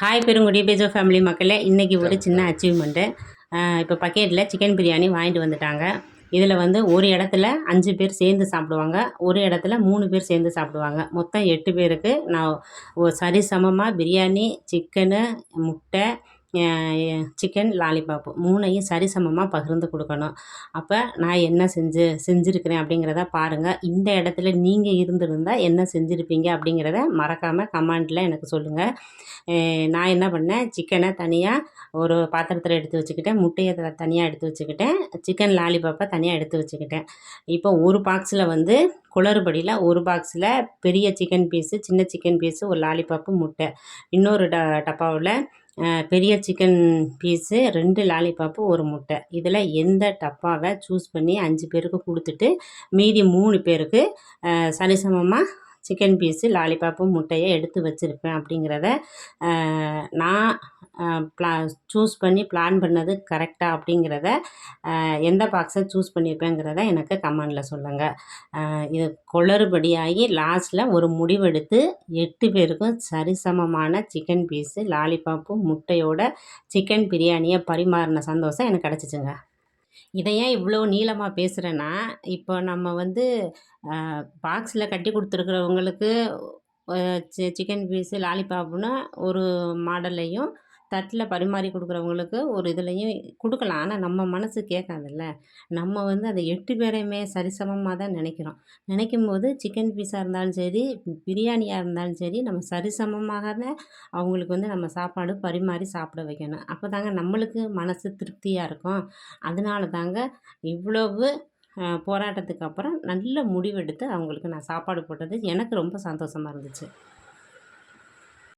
Hi Perungudi. பேஜோ family மக்களே இன்றைக்கி ஒரு சின்ன அச்சீவ்மெண்ட்டு இப்போ பக்கெட்டில் சிக்கன் பிரியாணி வாங்கிட்டு வந்துட்டாங்க. இதில் வந்து ஒரு இடத்துல அஞ்சு பேர் சேர்ந்து சாப்பிடுவாங்க. ஒரு இடத்துல மூணு பேர் சேர்ந்து சாப்பிடுவாங்க. மொத்தம் எட்டு பேருக்கு நான் சரிசமமாக பிரியாணி சிக்கனு முட்டை சிக்கன் லாலிபாப்பு மூணையும் சரிசமமாக பகிர்ந்து கொடுக்கணும். அப்போ நான் என்ன செஞ்சு செஞ்சுருக்கிறேன் அப்படிங்கிறத பாருங்கள் இந்த இடத்துல நீங்கள் இருந்திருந்தால் என்ன செஞ்சுருப்பீங்க அப்படிங்கிறத மறக்காமல் கமெண்ட்டில் எனக்கு சொல்லுங்கள் நான் என்ன பண்ணேன்? சிக்கனை தனியாக ஒரு பாத்திரத்தில் எடுத்து வச்சுக்கிட்டேன். முட்டையை த தனியாக எடுத்து வச்சுக்கிட்டேன். சிக்கன் லாலிபாப்பை தனியாக எடுத்து வச்சுக்கிட்டேன். இப்போ ஒரு பாக்ஸில் வந்து குளறுபடியில் ஒரு பாக்ஸில் பெரிய சிக்கன் பீஸு சின்ன சிக்கன் பீஸு ஒரு லாலிபாப்பு முட்டை. இன்னொரு ட டப்பாவில் பெரிய சிக்கன் பீஸு ரெண்டு லாலிபாப்பு ஒரு முட்டை. இதில் எந்த டப்பாவை சூஸ் பண்ணி அஞ்சு பேருக்கு கொடுத்துட்டு மீதி மூணு பேருக்கு சரிசமமாக சிக்கன் பீஸு லாலிபாப்பு முட்டையை எடுத்து வச்சுருப்பேன் அப்படிங்கிறத நான் ப்ளா சூஸ் பண்ணி பிளான் பண்ணது கரெக்டாக அப்படிங்கிறத எந்த பாக்ஸை சூஸ் பண்ணியிருப்பேங்கிறத எனக்கு கமெண்டில் சொல்லுங்கள் இது குளறுபடியாகி லாஸ்ட்டில் ஒரு முடிவெடுத்து எட்டு பேருக்கும் சரிசமமான சிக்கன் பீஸு லாலிபாப்பு முட்டையோட சிக்கன் பிரியாணியை பரிமாறின சந்தோஷம் எனக்கு கிடச்சிச்சுங்க. இதை ஏன் இவ்வளோ நீளமாக பேசுகிறேன்னா இப்போ நம்ம வந்து பாக்ஸில் கட்டி கொடுத்துருக்குறவங்களுக்கு சிக்கன் பீஸு லாலிபாப்புன்னு ஒரு மாடல்லையும் தட்டில் பரிமாறி கொடுக்குறவங்களுக்கு ஒரு இதுலேயும் கொடுக்கலாம். ஆனால் நம்ம மனசு கேட்காதுல்ல. நம்ம வந்து அந்த எட்டு பேரையுமே சரிசமமாக தான் நினைக்கிறோம். நினைக்கும் போது சிக்கன் பீஸாக இருந்தாலும் சரி பிரியாணியாக இருந்தாலும் சரி நம்ம சரிசமமாக தான் அவங்களுக்கு வந்து நம்ம சாப்பாடு பரிமாறி சாப்பிட வைக்கணும். அப்போ தாங்க நம்மளுக்கு மனசு திருப்தியாக இருக்கும். அதனால தாங்க இவ்வளவு போராட்டத்துக்கு அப்புறம் நல்ல முடிவெடுத்து அவங்களுக்கு நான் சாப்பாடு போட்டது எனக்கு ரொம்ப சந்தோஷமாக இருந்துச்சு.